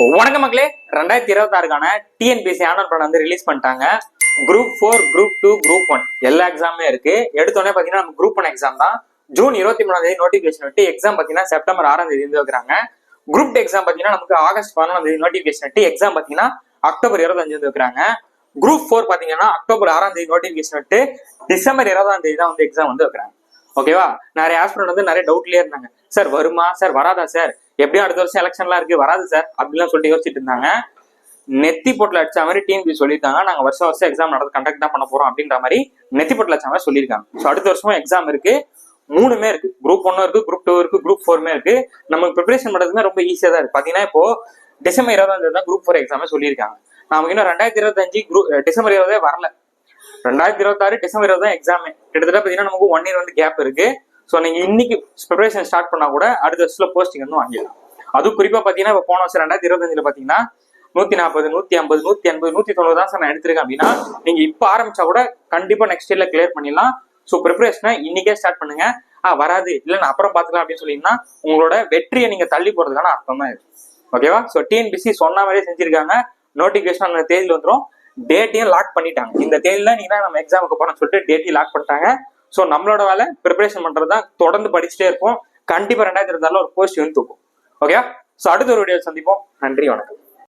வணக்க மக்களே. ரெண்டாயிரத்தி இருபத்தாறுக்கான டிஎன்பிஎஸ்சி ஆனுவல் பிளான் வந்து ரிலீஸ் பண்ணிட்டாங்க. Group four group two group one எல்லா எக்ஸாமுமே இருக்கு. எடுத்தோடனே பாத்தீங்கன்னா நம்ம குரூப் ஒன் எக்ஸாம் தான். ஜூன் இருபத்தி மூணாம் தேதி நோட்டிபிகேஷன் விட்டு எக்ஸாம் பாத்தீங்கன்னா செப்டம்பர் ஆறாம் தேதி வந்து வைக்கிறாங்க. குரூப் டூ எக்ஸாம் பாத்தீங்கன்னா நமக்கு ஆகஸ்ட் பதினொன்றாம் தேதி நோட்டிபிகேஷன் விட்டு எக்ஸாம் பாத்தீங்கன்னா அக்டோபர் இருபத்தஞ்சு வந்து வைக்கிறாங்க. குரூப் ஃபோர் பாத்தீங்கன்னா அக்டோபர் ஆறாம் தேதி நோட்டிபிகேஷன் விட்டு டிசம்பர் இருபதாம் தேதி தான் வந்து எக்ஸாம் வந்து வைக்கிறாங்க. ஓகேவா நிறைய ஆஸ்பிரண்ட் வந்து நிறைய டவுட்லயே இருந்தாங்க. சார் வருமா? சார் வராதா சார் எப்படியும் அடுத்த வருஷம் எலெக்ஷன்லாம் இருக்கு. வராது சார் அப்படிலாம் சொல்லிட்டு யோசிச்சுட்டு இருந்தாங்க. நெத்தி போட்டில் அடிச்ச மாதிரி டிஎன்பி சொல்லியிருக்காங்க. நாங்கள் வருஷம் வருஷம் எக்ஸாம் நடந்து கண்டக்ட் தான் பண்ண போறோம் அப்படின்ற மாதிரி நெத்தி போட்டில் அடிச்ச மாதிரி சொல்லியிருக்காங்க. ஸோ அடுத்த வருஷமும் எக்ஸாம் இருக்கு. மூணுமே இருக்கு. குரூப் ஒன்னும் இருக்கு குரூப் டூ இருக்கு குரூப் ஃபோருமே இருக்கு. நமக்கு ப்ரிப்பரேஷன் பண்ணுறதுமே ரொம்ப ஈஸியாக தான் இருக்கு. பார்த்தீங்கன்னா இப்போ டிசம்பர் இருபதாம் தேதி தான் குரூப் ஃபோர் எக்ஸாமே சொல்லியிருக்காங்க. நமக்கு இன்னும் ரெண்டாயிரத்தி இருபத்தஞ்சு குரூப் டிசம்பர் இருபதே வரல. ரெண்டாயிரத்தி இருபத்தாறு டிசம்பர் இருபது தான் எக்ஸாமே கிட்டத்தட்ட பார்த்தீங்கன்னா நமக்கு ஒன் இயர் வந்து கேப் இருக்கு. ஸோ நீங்கள் இன்னைக்கு ப்ரிப்பரேஷன் ஸ்டார்ட் பண்ணால் கூட அடுத்த வருஷத்தில் போஸ்டிங் வந்து வாங்கிடலாம். அதுவும் குறிப்பாக பார்த்தீங்கன்னா இப்போ போன வருஷம் ரெண்டாயிரத்தி இருபத்தஞ்சில் பார்த்தீங்கன்னா நூத்தி நாற்பது நூத்தி ஐம்பது நூத்தி எண்பது நூத்தி தொண்ணூறு தான் சார் நான் எடுத்திருக்கேன் அப்படின்னா நீங்க இப்போ ஆரம்பிச்சா கூட கண்டிப்பா நெக்ஸ்ட் இயர்ல கிளியர் பண்ணிடலாம். ஸோ ப்ரிப்பரேஷனை இன்னைக்கே ஸ்டார்ட் பண்ணுங்க. ஆ வராது. இல்லை நான் அப்புறம் பார்த்துக்கலாம் அப்படின்னு சொல்லிங்கன்னா உங்களோட வெற்றியை நீங்க தள்ளி போறதுக்கான அர்த்தம் தான் இது. ஓகேவா ஸோ டிஎன்பிசி சொன்ன மாதிரியே செஞ்சிருக்காங்க. நோட்டிஃபிகேஷன் அந்த தேதியில் வந்துடும் டேட்டையும் லாக் பண்ணிட்டாங்க. இந்த தேதியில நீங்க தான் நம்ம எக்ஸாமுக்கு போறோம்னு சொல்லிட்டு டேட்டையும் லாக் பண்ணிட்டாங்க. ஸோ நம்மளோட வேலை ப்ரிப்பரேஷன் பண்ணுறது தான் தொடர்ந்து படிச்சுட்டே இருப்போம். கண்டிப்பா ரெண்டாயிரத்தி இருந்தாலும் ஒரு போஸ்ட் வந்து தூக்கும். ஓகே ஸோ அடுத்த ஒரு வீடியோ சந்திப்போம். நன்றி வணக்கம்.